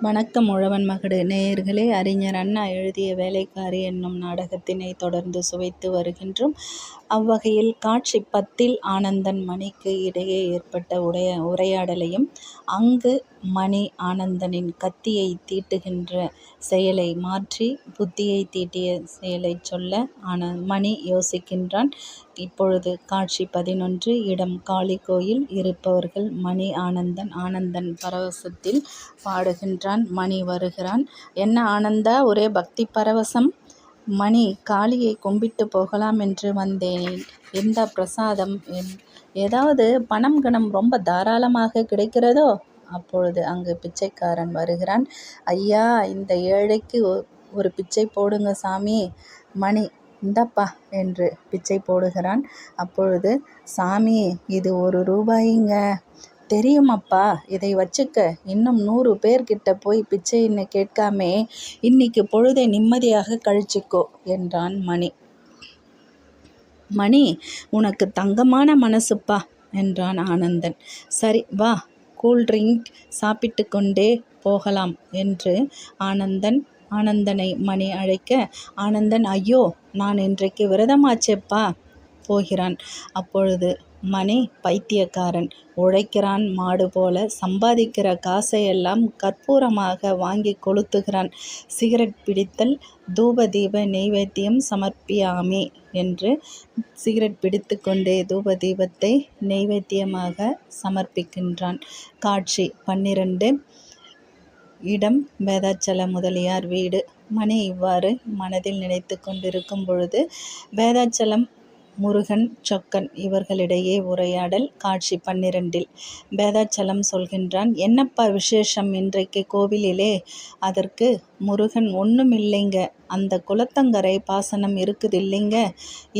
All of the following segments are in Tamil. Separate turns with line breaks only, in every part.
வணக்கம் உழவன் மகடு. நேயர்களே அறிஞர் அண்ணா எழுதிய வேலைக்காரி என்னும் நாடகத்தினை தொடர்ந்து சுவைத்து வருகின்றோம். அவ்வகையில் காட்சி பத்தில் ஆனந்தன் மணிக்கு இடையே ஏற்பட்ட உடைய உரையாடலையும் அங்கு மணி ஆனந்தனின் கத்தியை தீட்டுகின்ற செயலை மாற்றி புத்தியை தீட்டிய செயலை சொல்ல ஆன மணி யோசிக்கின்றான். இப்பொழுது காட்சி பதினொன்று. இடம் காளி கோயில். இருப்பவர்கள் மணி ஆனந்தன் ஆனந்தன் பரவசத்தில் பாடுகின்றான். மணி வருகிறான். என்ன ஆனந்தா ஒரே பக்தி பரவசம்? மணி காளியை கும்பிட்டு போகலாம் என்று வந்தேன். எந்த பிரசாதம்? ஏதாவது பணம் கணம் ரொம்ப தாராளமாக கிடைக்கிறதோ? அப்பொழுது அங்கு பிச்சைக்காரன் வருகிறான். ஐயா இந்த ஏழைக்கு ஒரு பிச்சை போடுங்க சாமி. மணி இந்தப்பா என்று பிச்சை போடுகிறான். அப்பொழுது சாமி இது ஒரு ரூபாய்ங்க. தெரியுமப்பா இதை வச்சுக்க இன்னும் நூறு பேர்கிட்ட போய் பிச்சைன்னு கேட்காமே. இன்னைக்கு பொழுதை நிம்மதியாக கழிச்சுக்கோ என்றான் மணி. மணி உனக்கு தங்கமான மனசுப்பா என்றான் ஆனந்தன். சரி வா கூல்ட்ரிங்க் சாப்பிட்டு கொண்டே போகலாம் என்று ஆனந்தன் ஆனந்தனை மணி அழைக்க ஆனந்தன் ஐயோ நான் இன்றைக்கு விரதமாச்சேப்பா. போகிறான். அப்பொழுது மணி பைத்தியக்காரன் உழைக்கிறான் மாடு போல சம்பாதிக்கிற காசையெல்லாம் கற்பூரமாக வாங்கி கொளுத்துகிறான். சிகரெட் பிடித்தல் தூப தீப நெய்வேத்தியம் சமர்ப்பியாமே என்று சிகரெட் பிடித்து கொண்டே தூப தீபத்தை நெய்வேத்தியமாக சமர்ப்பிக்கின்றான். காட்சி பன்னிரண்டு இடம் வேதாச்சல முதலியார் வீடு. மணி இவ்வாறு மனதில் நினைத்து கொண்டிருக்கும் பொழுது வேதாச்சலம் முருகன் சொக்கன் இவர்களிடையே உரையாடல் காட்சி பன்னிரண்டில். வேதாச்சலம் சொல்கின்றான் என்னப்பா விசேஷம் இன்றைக்கு கோவிலிலே? அதற்கு முருகன் ஒன்றும் இல்லைங்க அந்த குளத்தங்கரை பாசனம் இருக்குது இல்லைங்க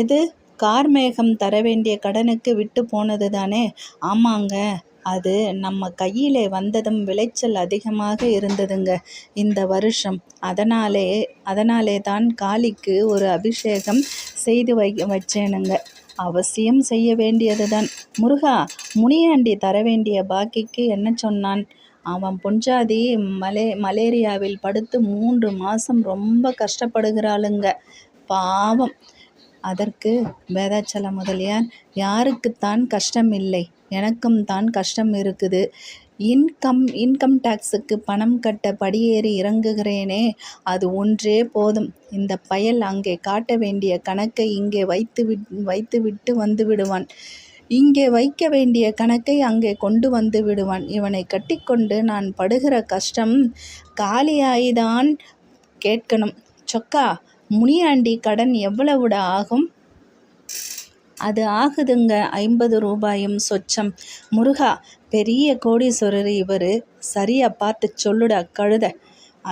எது? கார்மேகம் தர வேண்டிய கடனுக்கு விட்டு போனது தானே ஆமாங்க. அது நம்ம கையில் வந்ததும் விளைச்சல் அதிகமாக இருந்ததுங்க. இந்த வருஷம். அதனாலே அதனாலே தான் காளிக்கு ஒரு அபிஷேகம் செய்து வை வச்சேனுங்க. அவசியம் செய்ய வேண்டியது தான் முருகா முனியாண்டி தர வேண்டிய பாக்கிக்கு என்ன சொன்னான்? அவன் பொஞ்சாதி மலே மலேரியாவில் படுத்து மூன்று மாதம் ரொம்ப கஷ்டப்படுகிறாளுங்க. பாவம். அதற்கு வேதாச்சல முதலியார் யாருக்குத்தான் கஷ்டம் இல்லை எனக்கும் தான் கஷ்டம் இருக்குது. இன்கம் இன்கம் டேக்ஸுக்கு பணம் கட்ட படியேறி இறங்குகிறேனே அது ஒன்றே போதும். இந்த பயல் அங்கே காட்ட வேண்டிய கணக்கை இங்கே வைத்து விட் வைத்து விட்டு வந்து விடுவான். இங்கே வைக்க வேண்டிய கணக்கை அங்கே கொண்டு வந்து விடுவான். இவனை கட்டிக்கொண்டு நான் படுகிற கஷ்டம் காலியாய்தான் கேட்கணும். சொக்கா முனியாண்டி கடன் எவ்வளவுடா ஆகும்? அது ஆகுதுங்க. ஐம்பது ரூபாயும் சொச்சம். முருகா பெரிய கோடீஸ்வரர் இவர். சரியா பார்த்து சொல்லுடா கழுத.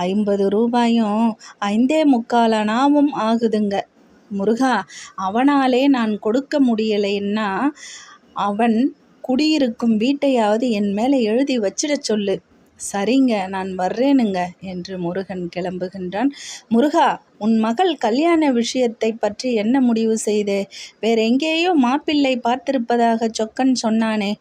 ஐம்பது ரூபாயும் ஐந்தே முக்காலனாவும் ஆகுதுங்க. முருகா அவனாலே நான் கொடுக்க முடியலைன்னா அவன் குடியிருக்கும் வீட்டையாவது என் மேலே எழுதி வச்சிட சொல்லு. சரிங்க நான் வர்றேனுங்க என்று முருகன் கிளம்புகின்றான். முருகா உன் மகள் கல்யாண விஷயத்தை பற்றி என்ன முடிவு செய்தே? வேற எங்கேயோ மாப்பிள்ளை பார்த்திருப்பதாக சொக்கன் சொன்னானே.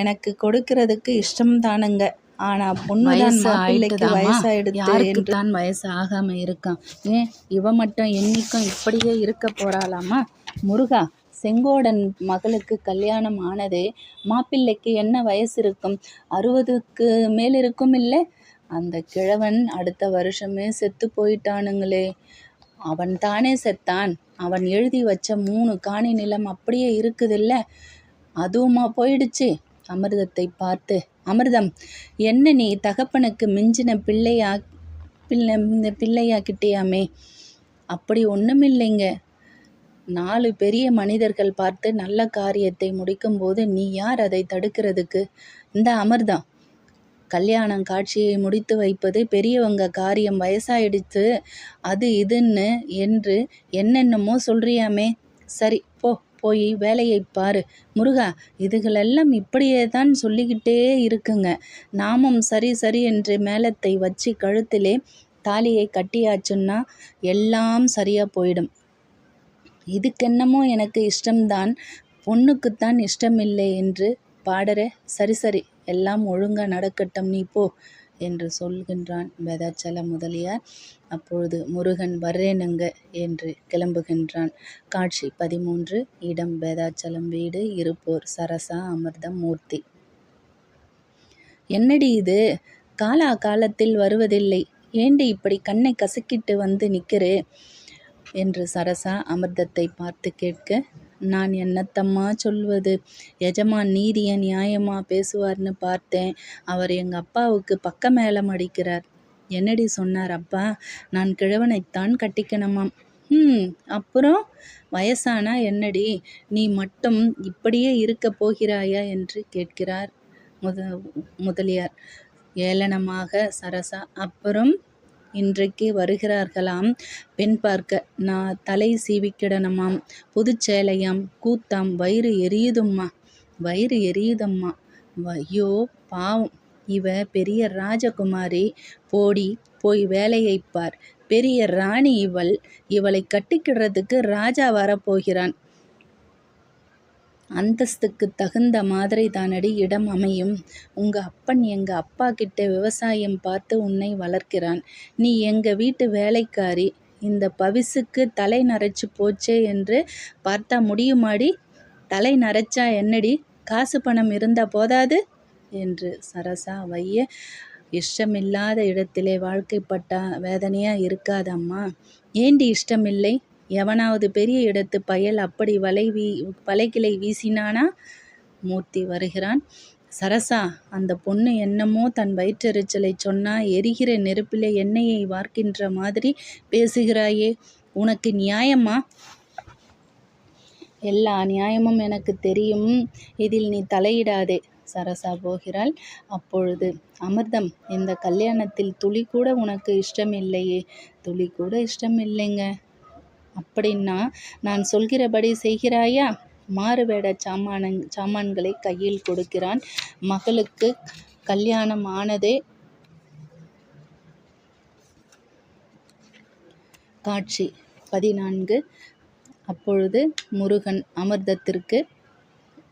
எனக்கு கொடுக்கிறதுக்கு இஷ்டம் தானுங்க ஆனா பொண்ணுதான் மாப்பிள்ளைக்கு வயசாயிடுது என்று தான் வயசு ஆகாம இருக்கான்? ஏன் இவ மட்டும் என்னைக்கும் இப்படியே இருக்க போறாளாமா முருகா செங்கோடன் மகளுக்கு கல்யாணம் ஆனதே மாப்பிள்ளைக்கு என்ன வயசு இருக்கும்? அறுபதுக்கு மேல் இருக்கும் இல்லை? அந்த கிழவன் அடுத்த வருஷமே செத்து போயிட்டானுங்களே. அவன் தானே செத்தான். அவன் எழுதி வச்ச மூணு காணி நிலம் அப்படியே இருக்குதில்ல? அதுவுமா போயிடுச்சு. அமிர்தத்தை பார்த்து அமிர்தம் என்ன நீ தகப்பனுக்கு மிஞ்சின பிள்ளையா பிள்ளை பிள்ளையாக்கிட்டியாமே? அப்படி ஒன்றுமில்லைங்க நாலு பெரிய மனிதர்கள் பார்த்து நல்ல காரியத்தை முடிக்கும்போது நீ யார் அதை தடுக்கிறதுக்கு? இந்த அமர்தான் கல்யாணம் காட்சியை முடித்து வைப்பது பெரியவங்க காரியம். வயசாயிடுச்சு. அது இதுன்னு என்று என்னென்னமோ சொல்றியாமே. சரி போ போய் வேலையை பாரு. முருகா இதுகளெல்லாம் இப்படியே தான் சொல்லிக்கிட்டே இருக்குங்க. நாமும் சரி சரி என்று மேளத்தை வச்சு கழுத்திலே தாலியை கட்டியாச்சுன்னா எல்லாம் சரியாக போயிடும். இதுக்கென்னமோ எனக்கு இஷ்டம்தான் பொண்ணுக்குத்தான் இஷ்டமில்லை என்று. பாடற சரி சரி எல்லாம் ஒழுங்கா நடக்கட்டும் நீ போ என்று சொல்கின்றான் வேதாச்சல முதலியார். அப்பொழுது முருகன் வர்றேனுங்க என்று கிளம்புகின்றான். காட்சி பதிமூன்று இடம் வேதாச்சலம் வீடு இருப்போர் சரசா அமிர்தம் மூர்த்தி என்னடி இது? காலா காலத்தில் வருவதில்லை. ஏண்டி இப்படி கண்ணை கசக்கிட்டு வந்து நிற்கிறே என்று சரசா அமிர்தத்தை பார்த்து கேட்க நான் என்னத்தம்மா சொல்வது? எஜமான் நீதிய நியாயமா பேசுவார்னு பார்த்தேன். அவர் எங்கள் அப்பாவுக்கு பக்க மேளம் அடிக்கிறார். என்னடி சொன்னார் அப்பா? நான் கிழவனைத்தான் கட்டிக்கணுமாம். ம் அப்புறம்? வயசானா என்னடி? நீ மட்டும் இப்படியே இருக்க போகிறாயா? என்று கேட்கிறார் முத முதலியார். ஏளனமாக சரசா அப்புறம்? இன்றைக்கு வருகிறார்களாம். பெண் பார்க்க நான் தலை சீவிக்கிடணுமாம். புதுச்சேலையாம் கூத்தாம். வயிறு எரியுதும்மா. வயிறு எரியுதம்மா. ஐயோ பாவம். இவ பெரிய ராஜகுமாரி. போடி போய் வேலையைப் பார். பெரிய ராணி இவள். இவளை கட்டிக்கிடுறதுக்கு ராஜா வரப்போகிறான். அந்தஸ்துக்கு தகுந்த மாதிரி தானடி இடம் அமையும். உங்க அப்பன் எங்க அப்பா கிட்ட விவசாயம் பார்த்து உன்னை வளர்க்கிறான். நீ எங்க வீட்டு வேலைக்காரி. இந்த பவிசுக்கு தலை நரைச்சு போச்சே என்று பார்த்தா முடியுமாடி? தலை நரைச்சா என்னடி? காசு பணம் இருந்தா போதாது? என்று சரசா வைய இஷ்டமில்லாத இடத்திலே வாழ்க்கைப்பட்டா வேதனையா இருக்காதம்மா. ஏண்டி இஷ்டமில்லை? எவனாவது பெரிய இடத்து பயல் அப்படி வலை வீ வலைக்கிளை வீசினானா? மூர்த்தி வருகிறான். சரசா அந்த பொண்ணு என்னமோ தன் வயிற்றெரிச்சலை சொன்னா எரிகிற நெருப்பிலே எண்ணெயை வார்க்கின்ற மாதிரி பேசுகிறாயே. உனக்கு நியாயமா? எல்லா நியாயமும் எனக்கு தெரியும். இதில் நீ தலையிடாதே. சரசா போகிறாள். அப்பொழுது அமிர்தம் இந்த கல்யாணத்தில் துளி கூட உனக்கு இஷ்டம் இல்லையே துளி கூட இஷ்டம் இல்லைங்க அப்படின்னா நான் சொல்கிறபடி செய்கிறாயா? மாறுவேட சாமானங் சாமான்களை கையில் கொடுக்கிறான். மகளுக்கு கல்யாணம் ஆனதே காட்சி. பதினான்கு. அப்பொழுது முருகன் அமிர்தத்திற்கு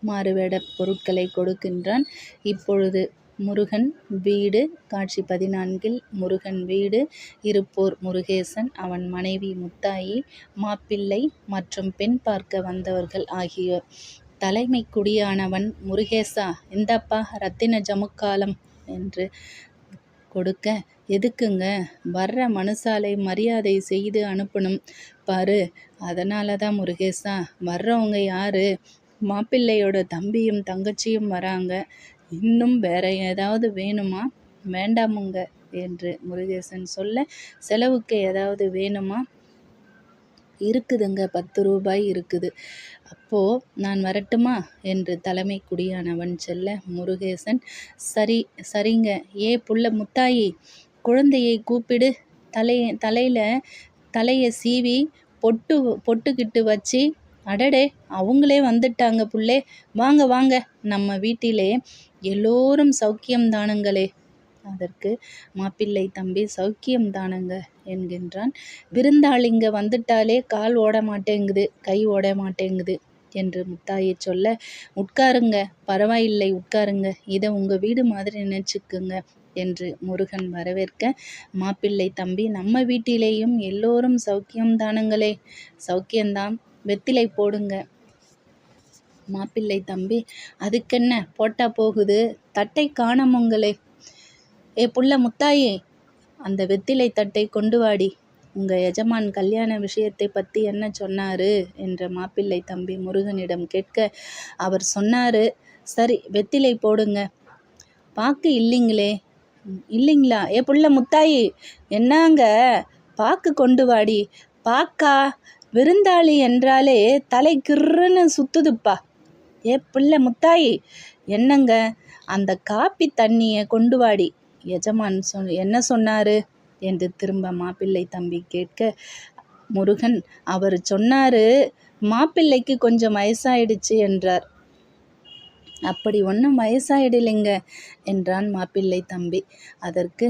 மாறுவேட பொருட்களை கொடுக்கின்றான். இப்பொழுது முருகன் வீடு. காட்சி பதினான்கில் முருகன் வீடு. இருப்போர் முருகேசன் அவன் மனைவி முத்தாயி மாப்பிள்ளை மற்றும் பெண் பார்க்க வந்தவர்கள் ஆகியோர். தலைமை குடியானவன் முருகேசா இந்தப்பா ரத்தின ஜமுக்காலம் என்று கொடுக்க எதுக்குங்க? வர்ற மனுசாலை மரியாதை செய்து அனுப்பணும். பாரு அதனால தான் முருகேசா வர்றவங்க யாரு? மாப்பிள்ளையோட தம்பியும் தங்கச்சியும் வராங்க. இன்னும் வேற ஏதாவது வேணுமா? வேண்டாமுங்க என்று முருகேசன் சொல்ல செலவுக்கு ஏதாவது வேணுமா? இருக்குதுங்க பத்து ரூபாய் இருக்குது. அப்போ நான் வரட்டுமா? என்று தலைமை குடியானவன் செல்ல முருகேசன் சரி சரிங்க. ஏ புள்ள முத்தாயி குழந்தையை கூப்பிடு. தலை தலையில தலையை சீவி பொட்டு பொட்டுக்கிட்டு வச்சு அடடே அவங்களே வந்துட்டாங்க புள்ளே. வாங்க வாங்க. நம்ம வீட்டிலே எல்லோரும் சௌக்கியம் தானுங்களே. அதற்கு மாப்பிள்ளை தம்பி சௌக்கியம் தானுங்க என்கின்றான். விருந்தாளிங்க வந்துட்டாலே கால் ஓட மாட்டேங்குது கை ஓட மாட்டேங்குது என்று முத்தாயை சொல்ல உட்காருங்க பரவாயில்லை உட்காருங்க. இதை உங்கள் வீடு மாதிரி நினைச்சுக்குங்க என்று முருகன் வரவேற்க மாப்பிள்ளை தம்பி நம்ம வீட்டிலேயும் எல்லோரும் சௌக்கியம் தானுங்களே. சௌக்கியம்தான். வெத்திலை போடுங்க. மாப்பிள்ளை தம்பி அதுக்கென்ன? போட்டா போகுது. தட்டை காணமுங்களே ஏ புள்ள முத்தாயே அந்த வெத்திலை தட்டை கொண்டு வாடி. உங்க எஜமான் கல்யாண விஷயத்தை பத்தி என்ன சொன்னாரு? என்ற மாப்பிள்ளை தம்பி முருகனிடம் கேட்க அவர் சொன்னாரு சரி வெத்திலை போடுங்க. பாக்கு இல்லைங்களே. இல்லைங்களா? ஏ புள்ள முத்தாயி என்னங்க? பாக்கு கொண்டு வாடி. பாக்கா விருந்தாளி என்றாலே தலை கிர்ருன்னு சுத்துதுப்பா. ஏ பிள்ளை முத்தாயி என்னங்க அந்த காப்பி தண்ணியை கொண்டு வாடி. எஜமான் சொ என்ன சொன்னாரு? என்று திரும்ப மாப்பிள்ளை தம்பி கேட்க முருகன் அவர் சொன்னாரு மாப்பிள்ளைக்கு கொஞ்சம் வயசாயிடுச்சு என்றார். அப்படி ஒன்றும் வயசாயிடலைங்க என்றான் மாப்பிள்ளை தம்பி. அதற்கு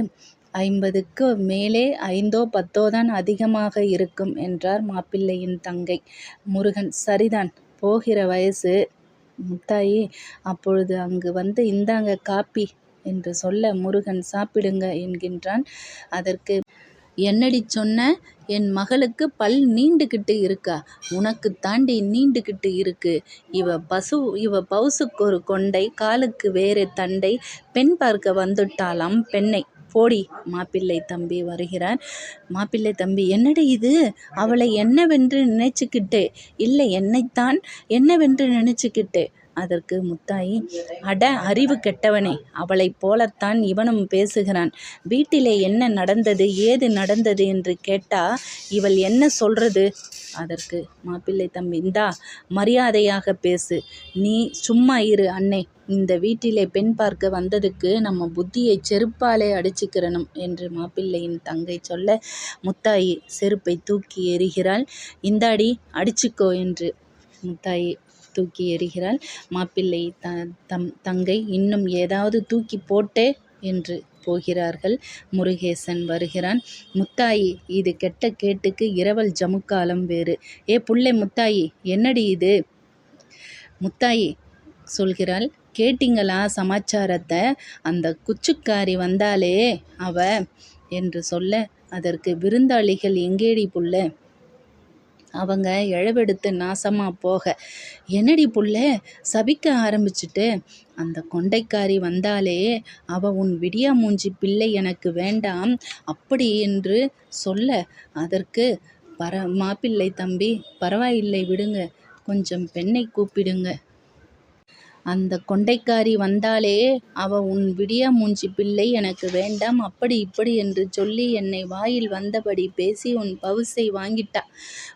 ஐம்பதுக்கு மேலே ஐந்தோ பத்தோ தான் அதிகமாக இருக்கும் என்றார் மாப்பிள்ளையின் தங்கை. முருகன் சரிதான் போகிற வயசு. முத்தாயி அப்பொழுது அங்கு வந்து இந்தாங்க காப்பி என்று சொல்ல முருகன் சாப்பிடுங்க என்கின்றான். அதற்கு என்னடி சொன்ன? என் மகளுக்கு பல் நீண்டுக்கிட்டு இருக்கா? உனக்கு தாண்டி நீண்டுக்கிட்டு இருக்கு. இவ பசு இவ பவுசுக்கு ஒரு கொண்டை காலுக்கு வேறு தண்டை. பெண் பார்க்க வந்துட்டாளாம் பெண்ணை. போடி மாப்பிள்ளை தம்பி வருகிறார். மாப்பிள்ளை தம்பி என்னடி இது? அவளை என்னவென்று நினைச்சுக்கிட்டு இல்லை என்னைத்தான் என்னவென்று நினைச்சுக்கிட்டு அதற்கு முத்தாயி அட அறிவு கெட்டவனே அவளைப் போலத்தான் இவனும் பேசுகிறான். வீட்டிலே என்ன நடந்தது ஏது நடந்தது? என்று கேட்டா இவள் என்ன சொல்றது? அதற்கு மாப்பிள்ளை தம்பி இந்தா மரியாதையாக பேசு. நீ சும்மா இரு அண்ணே. இந்த வீட்டிலே பெண் பார்க்க வந்ததுக்கு நம்ம புத்தியை செருப்பாலே அடிச்சுக்கிறணும் என்று மாப்பிள்ளையின் தங்கை சொல்ல முத்தாயி செருப்பை தூக்கி எறிகிறாள். இந்தாடி அடிச்சுக்கோ என்று முத்தாயி தூக்கி எறிகிறாள். மாப்பிள்ளை த தம் தங்கை இன்னும் ஏதாவது தூக்கி போட்டே என்று போகிறார்கள். முருகேசன் வருகிறான். முத்தாயி இது கெட்ட கேட்டுக்கு இரவல் ஜமுக்காலம் வேறு. ஏ புள்ளை முத்தாயி என்னடி இது? முத்தாயி சொல்கிறாள். கேட்டிங்களா சமாச்சாரத்தை? அந்த குச்சுக்காரி வந்தாலே அவ என்று சொல்ல அதற்கு விருந்தாளிகள் எங்கேடி புள்ள? அவங்க இழவெடுத்து நாசமாக போக. என்னடி புள்ள? சபிக்க ஆரம்பிச்சுட்டு அந்த கொண்டைக்காரி வந்தாலே அவ உன் விடியா மூஞ்சி பிள்ளை எனக்கு வேண்டாம் அப்படி என்று சொல்ல அதற்கு பர மாப்பிள்ளை தம்பி பரவாயில்லை விடுங்க. கொஞ்சம் பெண்ணை கூப்பிடுங்க. அந்த கொண்டைக்காரி வந்தாலே அவ உன் விடியா மூஞ்சி பிள்ளை எனக்கு வேண்டாம் அப்படி இப்படி என்று சொல்லி என்னை வாயில் வந்தபடி பேசி உன் பவுசை வாங்கிட்டா.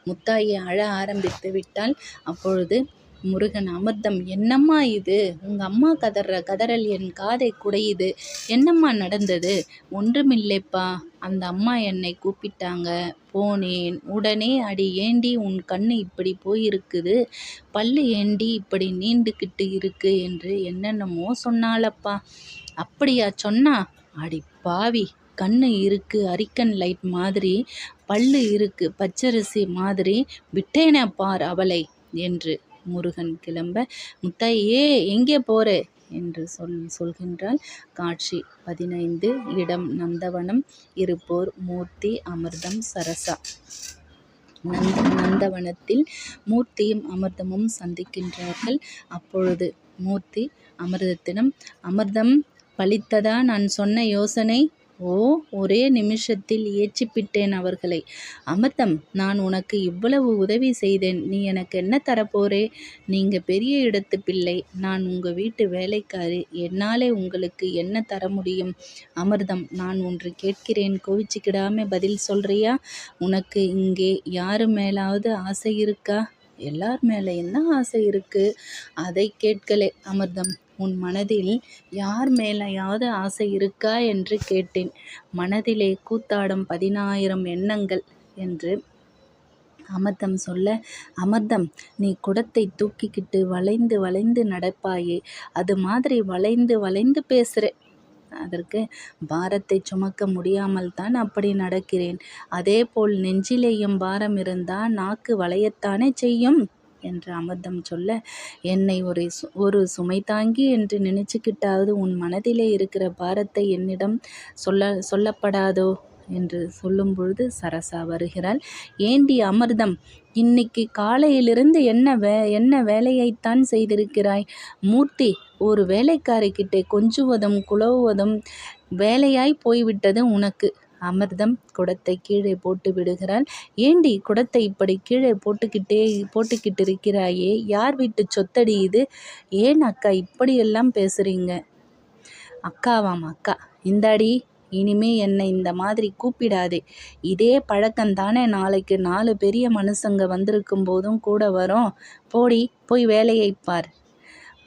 முத்தாயி அழ ஆரம்பித்து விட்டாள். அப்பொழுது முருகன் அமிர்தம். என்னம்மா இது? உங்க அம்மா கதற கதறல் என் காதை குடையுது. என்னம்மா நடந்தது? ஒன்றுமில்லைப்பா. அந்த அம்மா என்னை கூப்பிட்டாங்க. போனேன். உடனே அடி ஏண்டி உன் கண்ணு இப்படி போயிருக்குது? பல்லு ஏண்டி இப்படி நீண்டுக்கிட்டு இருக்கு என்று என்னென்னமோ சொன்னாலப்பா அப்படியா சொன்னா? அடி பாவி. கண்ணு இருக்கு அரிக்கன் லைட் மாதிரி. பல்லு இருக்கு பச்சரிசி மாதிரி. விட்டேனே பார் அவளை என்று முருகன் கிளம்ப. முத்தையே எங்கே போற? என்று சொல் சொல்கின்றாள் காட்சி பதினைந்து. இடம் நந்தவனம். இருப்போர் மூர்த்தி அமிர்தம் சரசா. நந்த நந்தவனத்தில் மூர்த்தியும் அமிர்தமும் சந்திக்கின்றார்கள். அப்பொழுது மூர்த்தி அமிர்தத்திடம் அமிர்தம் பழித்ததா? நான் சொன்ன யோசனை ஓ ஒரே நிமிஷத்தில் ஏற்றிப்பிட்டேன் அவர்களை. அமிர்தம் நான் உனக்கு இவ்வளவு உதவி செய்தேன். நீ எனக்கு என்ன தரப்போறே? நீங்க பெரிய இடத்து பிள்ளை. நான் உங்க வீட்டு வேலைக்காரி. என்னாலே உங்களுக்கு என்ன தர முடியும்? அமிர்தம் நான் ஒன்று கேட்கிறேன். கோவிச்சுக்கிடாம பதில் சொல்றியா? உனக்கு இங்கே யாரு மேலாவது ஆசை இருக்கா? எல்லார் மேலேயும் தான் ஆசை இருக்கு. அதை கேட்கலே அமிர்தம். உன் மனதில் யார் மேலேயாவது ஆசை இருக்கா என்று கேட்டேன். மனதிலே கூத்தாடும் பதினாயிரம் எண்ணங்கள் என்று அமர்தம் சொல்ல அமர்தம் நீ குடத்தை தூக்கிக்கிட்டு வளைந்து வளைந்து நடப்பாயே அது மாதிரி வளைந்து வளைந்து பேசுகிற அதற்கு பாரத்தை சுமக்க முடியாமல் தான் அப்படி நடக்கிறேன். அதேபோல் நெஞ்சிலேயும் பாரம் இருந்தால் நாக்கு வளையத்தானே செய்யும்? என்று அமிர்தம் சொல்ல என்னை ஒரு சு ஒரு சுமை தாங்கி என்று நினைச்சுக்கிட்டாவது உன் மனதிலே இருக்கிற பாரத்தை என்னிடம் சொல்ல சொல்லப்படாதோ? என்று சொல்லும் பொழுது சரசா வருகிறாள். ஏண்டி அமிர்தம் இன்னைக்கு காலையிலிருந்து என்ன வே என்ன வேலையைத்தான் செய்திருக்கிறாய்? மூர்த்தி ஒரு வேலைக்காரிக்கிட்டே கொஞ்சுவதும் குழவுவதும் வேலையாய் போய்விட்டது உனக்கு. அமிர்தம் குடத்தை கீழே போட்டு விடுகிறாள் ஏண்டி குடத்தை இப்படி கீழே போட்டுக்கிட்டே போட்டுக்கிட்டு இருக்கிறாயே யார் வீட்டு சொத்தடி இது? ஏன் அக்கா இப்படியெல்லாம் பேசுறீங்க? அக்காவாம் அக்கா. இந்தாடி இனிமே என்னை இந்த மாதிரி கூப்பிடாதே. இதே பழக்கம் தானே நாளைக்கு நாலு பெரிய மனுஷங்க வந்திருக்கும் போதும் கூட வரும். போடி போய் வேலையை பார்.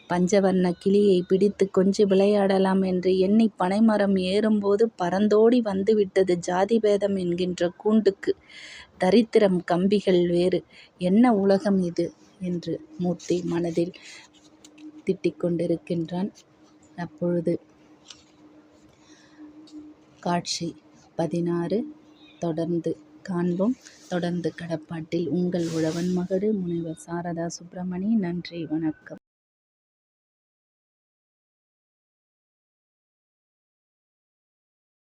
பஞ்சவர்ண கிளியை பிடித்து கொஞ்சி விளையாடலாம் என்று எண்ணி பனைமரம் ஏறும்போது பறந்தோடி வந்துவிட்டது ஜாதி பேதம் என்கின்ற கூண்டுக்கு. தரித்திரம் கம்பிகள் வேறு. என்ன உலகம் இது? என்று மூர்த்தி மனதில் திட்டிக் கொண்டிருக்கின்றான் அப்பொழுது காட்சி பதினாறு. தொடர்ந்து காண்போம். தொடர்ந்து கடப்பாட்டில் உங்கள் உழவன் மகடு முனைவர் சாரதா சுப்பிரமணி. நன்றி வணக்கம்.